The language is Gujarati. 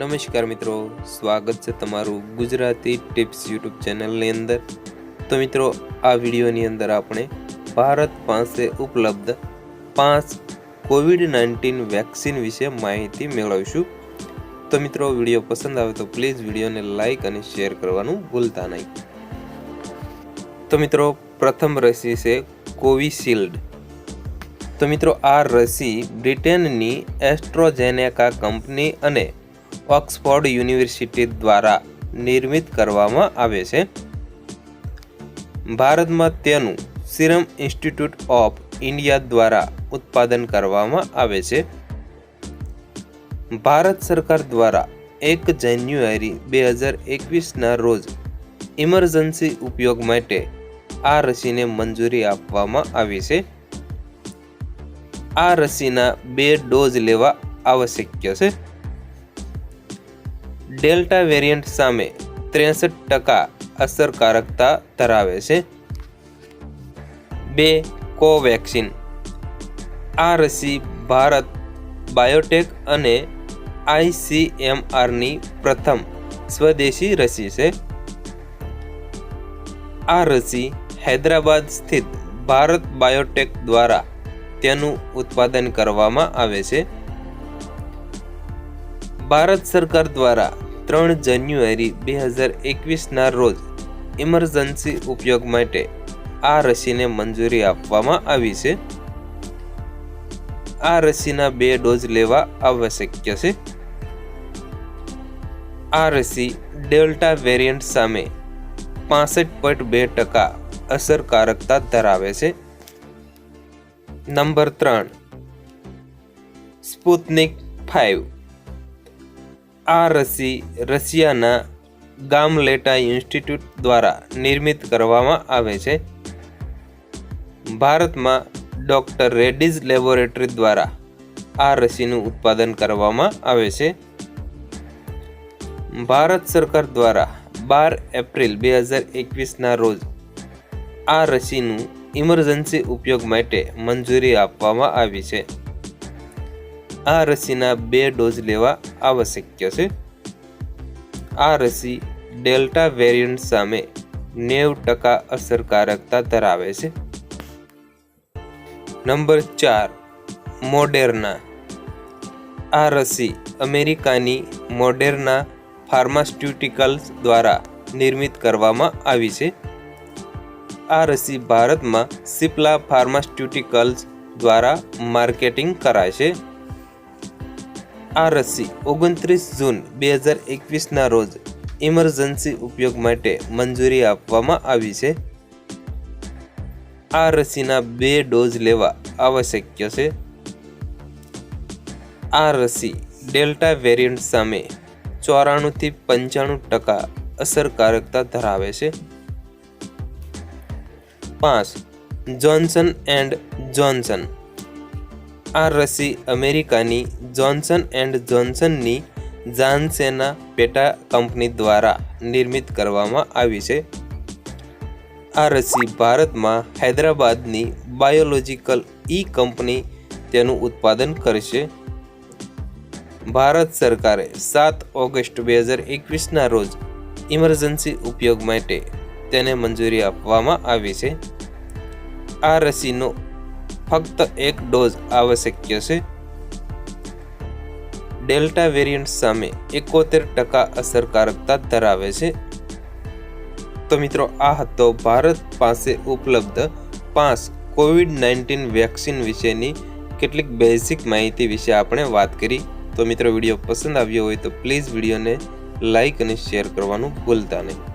નમસ્કાર મિત્રો, સ્વાગત છે તમારું ગુજરાતી ટિપ્સ યુટ્યુબ ચેનલની અંદર. તો મિત્રો, આ વિડીયોની અંદર આપણે ભારત પાસે ઉપલબ્ધ પાંચ કોવિડ નાઇન્ટીન વેક્સિન વિશે માહિતી મેળવીશું. તો મિત્રો, વીડિયો પસંદ આવે તો પ્લીઝ વિડીયોને લાઇક અને શેર કરવાનું ભૂલતા નહીં. તો મિત્રો, પ્રથમ રસી છે કોવિશિલ્ડ. તો મિત્રો, આ રસી બ્રિટનની એસ્ટ્રોજેનેકા કંપની અને ઓક્સફોર્ડ યુનિવર્સિટી દ્વારા નિર્મિત કરવામાં આવે છે. ભારતમાં તેનું સિરમ ઇન્સ્ટિટ્યૂટ ઓફ ઇન્ડિયા દ્વારા ઉત્પાદન કરવામાં આવે છે. ભારત સરકાર દ્વારા એક જાન્યુઆરી બે હજાર એકવીસના રોજ ઇમરજન્સી ઉપયોગ માટે આ રસીને મંજૂરી આપવામાં આવી છે. આ રસીના બે ડોઝ લેવા આવશ્યક છે. ડેલ્ટા વેરિયન્ટ સામે ત્રેસઠ ટકા અસરકારકતા ધરાવે છે. બે, કોવેક્સિન. આ રસી ભારત બાયોટેક અને આઈસીએમઆરની પ્રથમ સ્વદેશી રસી છે. આ રસી હૈદરાબાદ સ્થિત ભારત બાયોટેક દ્વારા તેનું ઉત્પાદન કરવામાં આવે છે. ભારત સરકાર દ્વારા ત્રણ જાન્યુઆરી બે હજાર એકવીસના રોજ ઇમરજન્સી ઉપયોગ માટે આ રસીને મંજૂરી આપવામાં આવી છે. આ રસીના બે ડોઝ લેવા આવશ્યક છે. આ રસી ડેલ્ટા વેરિયન્ટ સામે પાસઠ પોઈન્ટ બે ટકા અસરકારકતા ધરાવે છે. નંબર ત્રણ, સ્પુતનિક ફાઇવ આ રસી રશિયાના ગામલેટા ઇન્સ્ટિટ્યૂટ દ્વારા નિર્મિત કરવામાં આવે છે. ભારતમાં ડોક્ટર રેડ્ડીઝ લેબોરેટરી દ્વારા આ રસીનું ઉત્પાદન કરવામાં આવે છે. ભારત સરકાર દ્વારા બાર એપ્રિલ બે હજાર એકવીસના રોજ આ રસીનું ઇમરજન્સી ઉપયોગ માટે મંજૂરી આપવામાં આવી છે. આ રસીના બે ડોઝ લેવા આવશ્યક છે. આ રસી ડેલ્ટા વેરિયન્ટ સામે નેવ ટકા અસરકારકતા ધરાવે છે. નંબર ચાર, મોડેરના. આ રસી અમેરિકાની મોડેરના ફાર્માસ્યુટિકલ્સ દ્વારા નિર્મિત કરવામાં આવી છે. આ રસી ભારતમાં સિપ્લા ફાર્માસ્યુટિકલ્સ દ્વારા માર્કેટિંગ કરાય છે. આ રસી ઓગણત્રીસ જૂન બે હજાર એકવીસના રોજ ઇમરજન્સી ઉપયોગ માટે મંજૂરી આપવામાં આવી છે. આ રસીના બે ડોઝ લેવા આવશ્યક છે. આ રસી ડેલ્ટા વેરિયન્ટ સામે ચોરાણુંથી પંચાણું ટકા અસરકારકતા ધરાવે છે. પાંચ, જોન્સન એન્ડ જોન્સન આ રસી અમેરિકાની જોન્સન એન્ડ જોન્સનની જાનસેના પેટા કંપની દ્વારા નિર્મિત કરવામાં આવી છે. આ રસી ભારતમાં હૈદરાબાદની બાયોલોજિકલ ઈ કંપની તેનું ઉત્પાદન કરશે. ભારત સરકારે સાત ઓગસ્ટ બે હજાર એકવીસના રોજ ઇમરજન્સી ઉપયોગ માટે તેને મંજૂરી આપવામાં આવી છે. આ રસીનો ફક્ત એક ડોઝ આવશ્યક છે. ડેલ્ટા વેરિયન્ટ સામે એકોતેર ટકા અસરકારકતા ધરાવે છે. તો મિત્રો, આ હતો ભારત પાસે ઉપલબ્ધ પાંચ કોવિડ નાઇન્ટીન વેક્સિન વિશેની કેટલીક બેઝિક માહિતી વિશે આપણે વાત કરી. તો મિત્રો, વીડિયો પસંદ આવ્યો હોય તો પ્લીઝ વિડીયોને લાઇક અને શેર કરવાનું ભૂલતા નહીં.